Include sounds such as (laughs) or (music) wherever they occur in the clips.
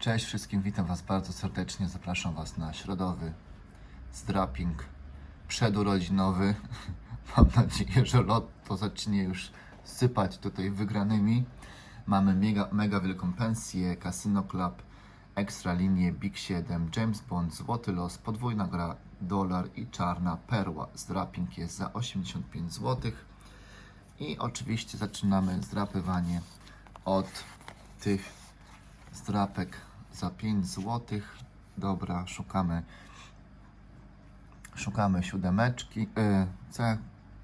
Cześć wszystkim, witam Was bardzo serdecznie. Zapraszam Was na środowy zdrapping przedurodzinowy. (laughs) Mam nadzieję, że lotto zacznie już sypać tutaj wygranymi. Mamy mega, mega wielką pensję, Casino Club, Extra Linie, Big 7, James Bond, Złoty Los, podwójna gra, dolar i czarna perła. Zdrapping jest za 85 zł. I oczywiście zaczynamy zdrapywanie od tych zdrapek za 5 zł. Dobra, szukamy szukamy siódemeczki. Yy, co ja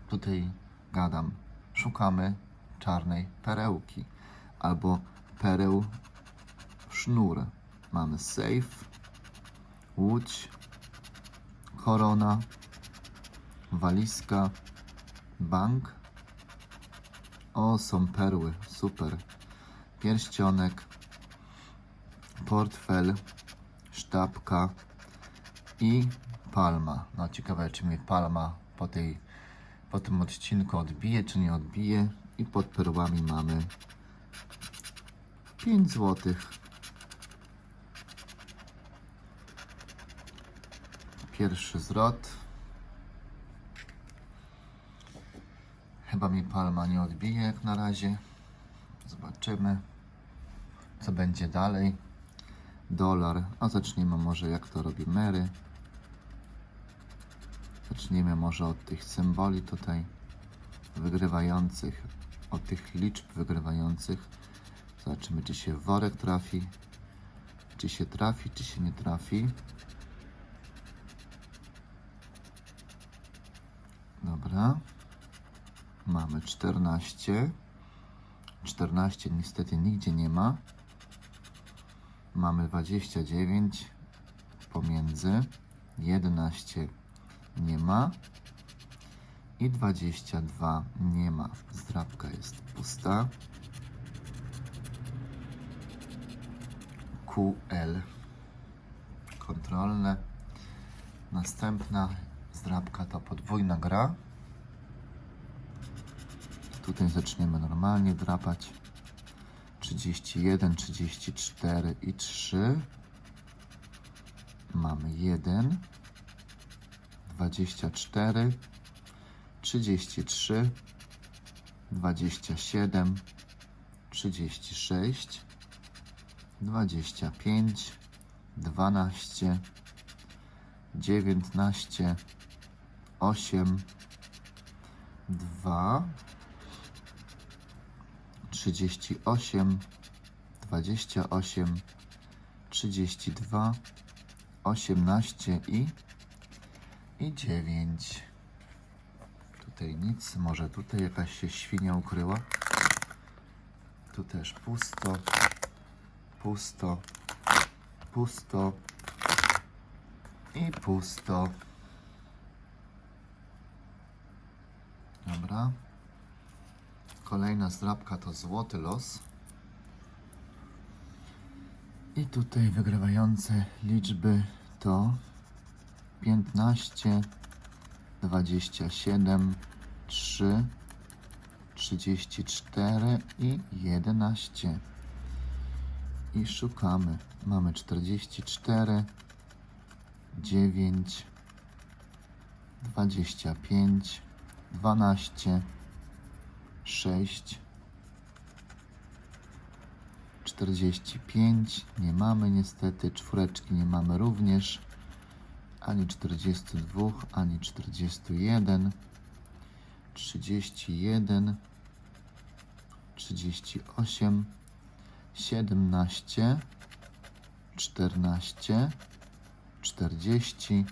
tutaj gadam? Szukamy czarnej perełki albo pereł sznur. Mamy safe, łódź, korona, walizka, bank. O, są perły, super. Pierścionek, portfel, sztabka i palma. No ciekawe, czy mnie palma po, tej, po tym odcinku odbije, czy nie odbije. I pod perłami mamy 5 zł. Pierwszy zwrot. Chyba mi palma nie odbije jak na razie. Zobaczymy, co będzie dalej. Dolar. A zaczniemy może jak to robi Mary. Zaczniemy może od tych symboli tutaj wygrywających, od tych liczb wygrywających. Zobaczymy, czy się worek trafi, czy się trafi, czy się nie trafi. Dobra. Mamy 14. 14 niestety nigdzie nie ma. Mamy 29 pomiędzy. 11 nie ma. I 22 nie ma. Zdrabka jest pusta. QL kontrolne. Następna zdrabka to podwójna gra. Tutaj zaczniemy normalnie drapać. 31, 34 i 3. Mamy 1, 24, 33, 27, 36, 25, 12, 19, 8, 2, 38, 28, 32, 18 i, i 9. Tutaj nic, może tutaj jakaś się świnia ukryła. Tu też pusto, pusto, pusto i pusto. Dobra. Kolejna zdrabka to złoty los. I tutaj wygrywające liczby to 15, 27, 3, 34 i 11. I szukamy. Mamy 44, 9, 25, 12, 6, 45, nie mamy niestety, czwóreczki nie mamy również, ani 42, ani 41, 31, 38, 17, 14, 40,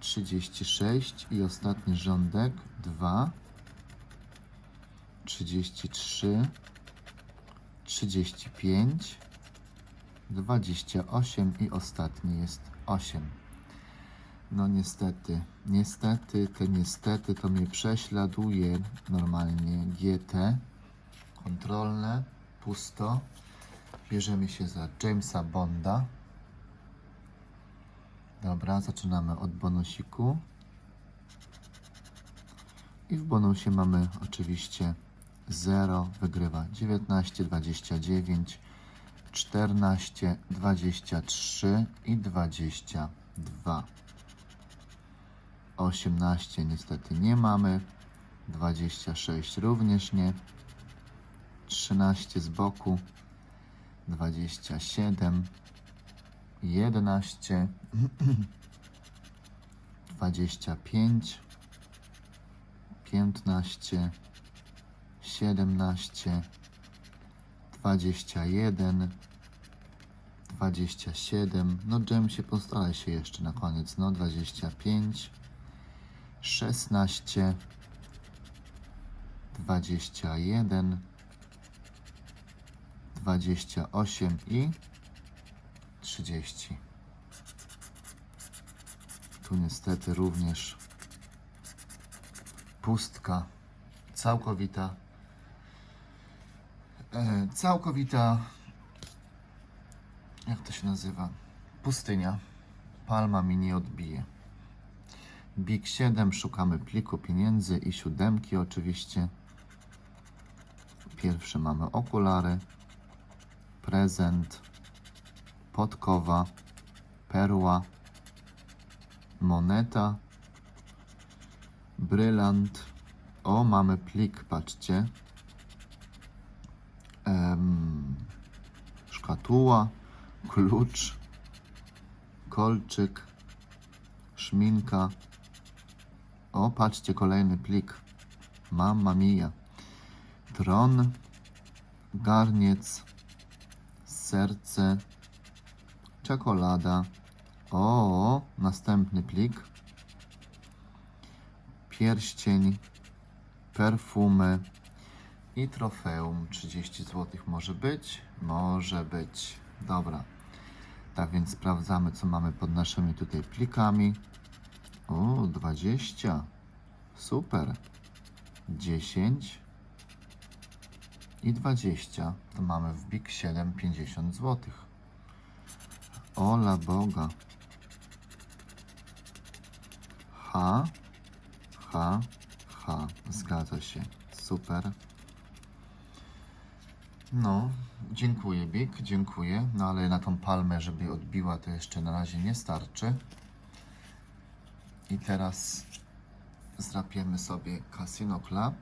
36 i ostatni rządek 2, 33, 35, 28 i ostatni jest 8. No niestety, niestety, te niestety to mnie prześladuje normalnie GT. Kontrolne, pusto. Bierzemy się za Jamesa Bonda. Dobra, zaczynamy od bonusiku. I w bonusie mamy oczywiście 0, wygrywa 19, 29, 14, 23 i 22. 18 niestety nie mamy. 26 również nie. 13 z boku. 27. 11. 25. 15. 17. 21. 27. No, Jem się postara się jeszcze na koniec. No, 25. 16. 21. 28 i 30. Tu niestety również pustka całkowita. Całkowita. Jak to się nazywa? Pustynia. Palma mi nie odbije. Big 7, szukamy pliku pieniędzy i siódemki oczywiście. Pierwszy mamy okulary, prezent, podkowa, perła, moneta, brylant. O, mamy plik, patrzcie. Szkatuła, klucz, kolczyk, szminka. O, patrzcie, kolejny plik. Mamma mia. Tron, garniec, serce, czekolada. O, następny plik. Pierścień, perfumy i trofeum. 30 zł może być? Może być. Dobra. Tak więc sprawdzamy, co mamy pod naszymi tutaj plikami. O, 20. Super. 10 i 20. To mamy w Big 7 50 zł. Ola Boga. H, H, H. Zgadza się. Super. No, dziękuję Big, dziękuję. No ale na tą palmę, żeby odbiła, to jeszcze na razie nie starczy. I teraz zrapiemy sobie Casino Club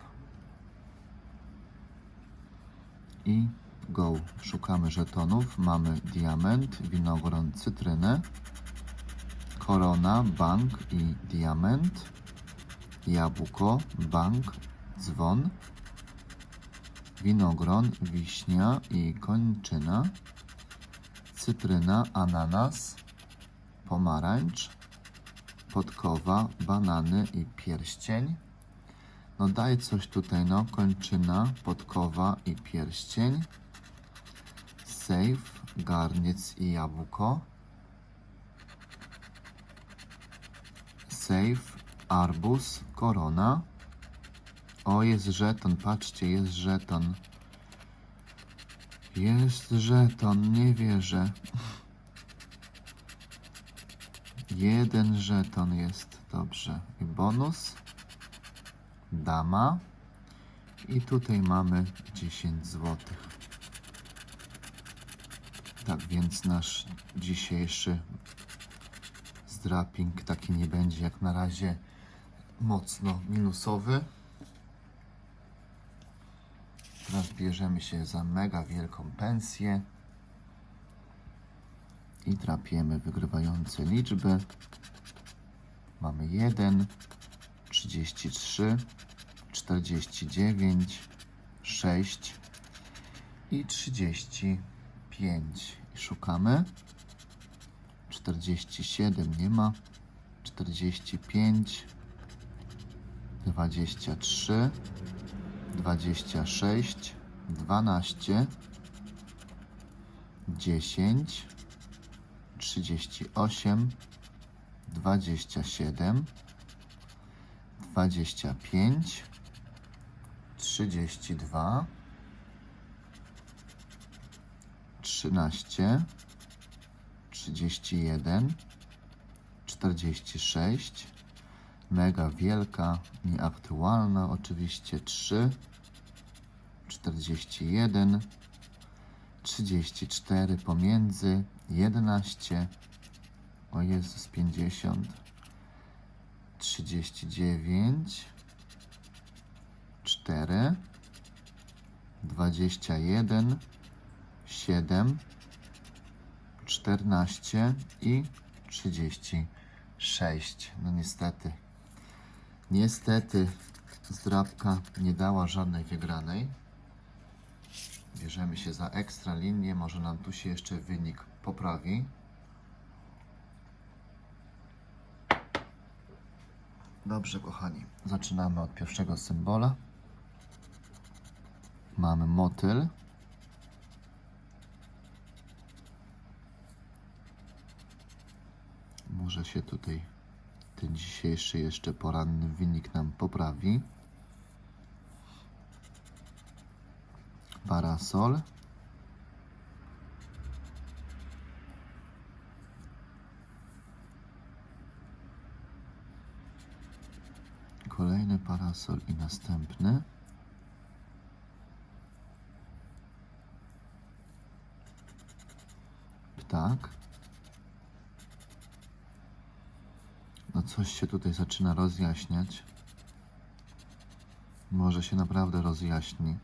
i go. Szukamy żetonów. Mamy diament, winogron, cytrynę, korona, bank i diament, jabłko, bank, dzwon, winogron, wiśnia i kończyna, cytryna, ananas, pomarańcz, podkowa, banany i pierścień. No daj coś tutaj, no. Kończyna, podkowa i pierścień. Safe, garniec i jabłko. Safe, arbuz, korona. O, jest żeton, patrzcie, jest żeton. Jest żeton, nie wierzę. Jeden żeton jest, dobrze. I bonus dama i tutaj mamy 10 zł. Tak więc nasz dzisiejszy zdraping taki nie będzie jak na razie mocno minusowy. Teraz bierzemy się za mega wielką pensję i trapiemy wygrywające liczby. Mamy 1, 33, 49, 6 i 35. I szukamy. 47 nie ma. 45, 23, 26, 12, 10, 38, 27, 25, 32, 13, 31, 46, mega wielka, nieaktualna oczywiście 3, 41, 34 pomiędzy. 11 o Jezus 50 39 4 21 7 14 i 36. No niestety. Niestety zdrabka nie dała żadnej wygranej. Bierzemy się za ekstra linię. Może nam tu się jeszcze wynik poprawi. Dobrze, kochani. Zaczynamy od pierwszego symbola. Mamy motyl. Może się tutaj ten dzisiejszy jeszcze poranny wynik nam poprawi. Parasol. Kolejny parasol i następny. Ptak. Coś się tutaj zaczyna rozjaśniać. Może się naprawdę rozjaśni.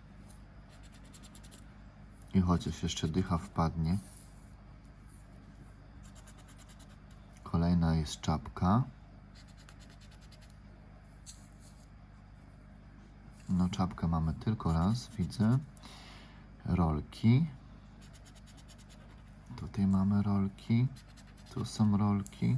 I chociaż jeszcze dycha wpadnie. Kolejna jest czapka. No czapkę mamy tylko raz, widzę. Rolki. Tutaj mamy rolki. Tu są rolki.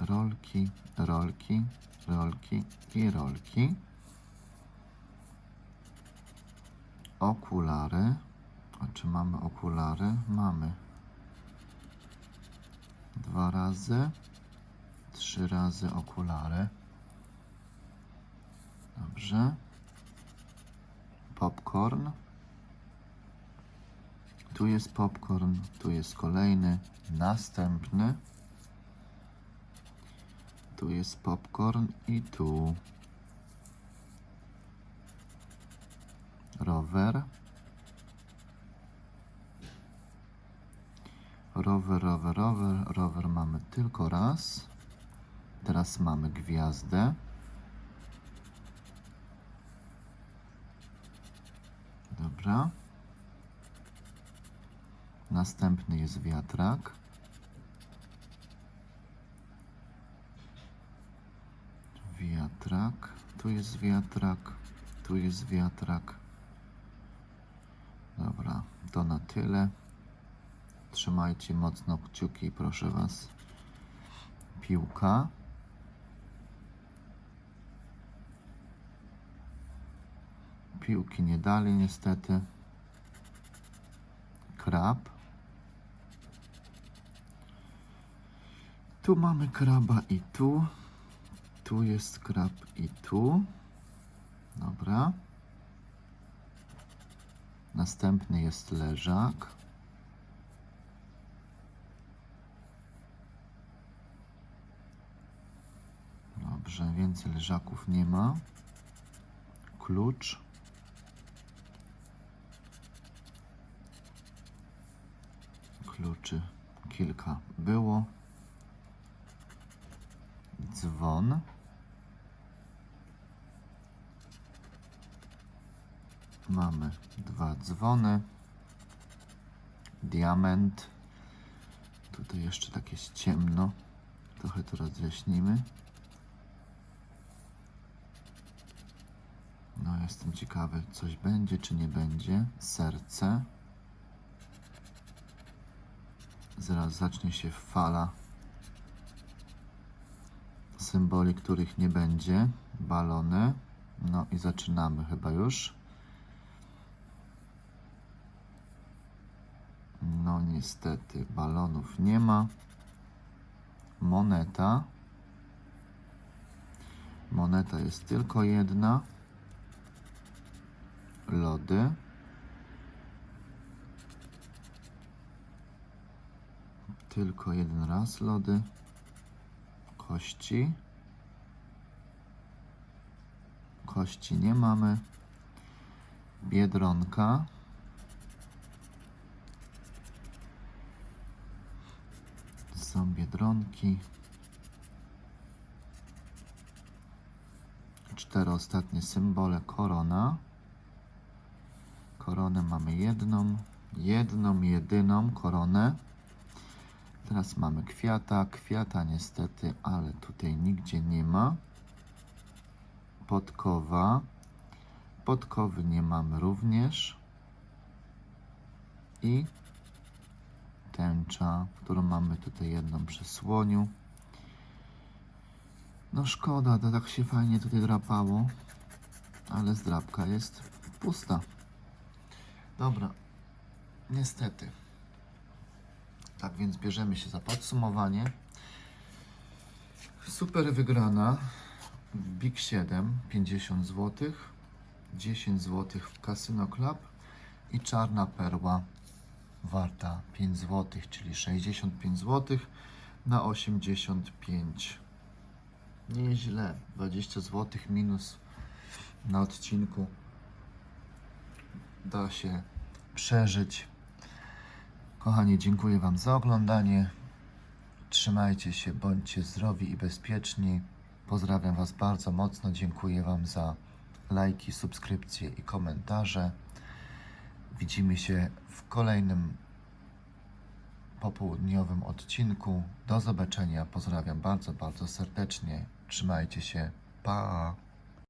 Rolki, rolki, rolki i rolki. Okulary. A czy mamy okulary? Mamy. Dwa razy. Trzy razy okulary. Dobrze. Popcorn. Tu jest popcorn, tu jest kolejny, następny. Tu jest popcorn i tu. Rower. Rower, rower, rower. Rower mamy tylko raz. Teraz mamy gwiazdę. Dobra. Następny jest wiatrak. Wiatrak. Tu jest wiatrak. Tu jest wiatrak. Dobra, to na tyle. Trzymajcie mocno kciuki, proszę Was. Piłka. Piłki nie dali niestety. Krab. Tu mamy kraba i tu. Tu jest krab i tu. Dobra. Następny jest leżak. Dobrze, więcej leżaków nie ma. Klucz. Kluczy kilka było. Dzwon. Mamy dwa dzwony. Diament. Tutaj jeszcze tak jest ciemno. Trochę to rozjaśnimy. No, jestem ciekawy, coś będzie czy nie będzie. Serce. Zaraz zacznie się fala symboli, których nie będzie. Balony. No i zaczynamy chyba już. No niestety balonów nie ma. Moneta. Moneta jest tylko jedna. Lody. Tylko jeden raz lody. Kości. Kości nie mamy. Biedronka. Są biedronki. Cztery ostatnie symbole korona. Koronę mamy jedną, jedną, jedyną koronę. Teraz mamy kwiata. Kwiata niestety, ale tutaj nigdzie nie ma. Podkowa. Podkowy nie mamy również. I tęcza, którą mamy tutaj jedną przy słoniu. No szkoda, to tak się fajnie tutaj drapało, ale zdrapka jest pusta. Dobra, niestety. Tak więc bierzemy się za podsumowanie. Super wygrana. Big 7 50 zł, 10 zł w Casino Club i czarna perła warta 5 zł, czyli 65 zł na 85. Nieźle, 20 zł minus na odcinku. Da się przeżyć. Kochani, dziękuję Wam za oglądanie. Trzymajcie się, bądźcie zdrowi i bezpieczni. Pozdrawiam Was bardzo mocno. Dziękuję Wam za lajki, subskrypcje i komentarze. Widzimy się w kolejnym popołudniowym odcinku. Do zobaczenia. Pozdrawiam bardzo, bardzo serdecznie. Trzymajcie się. Pa!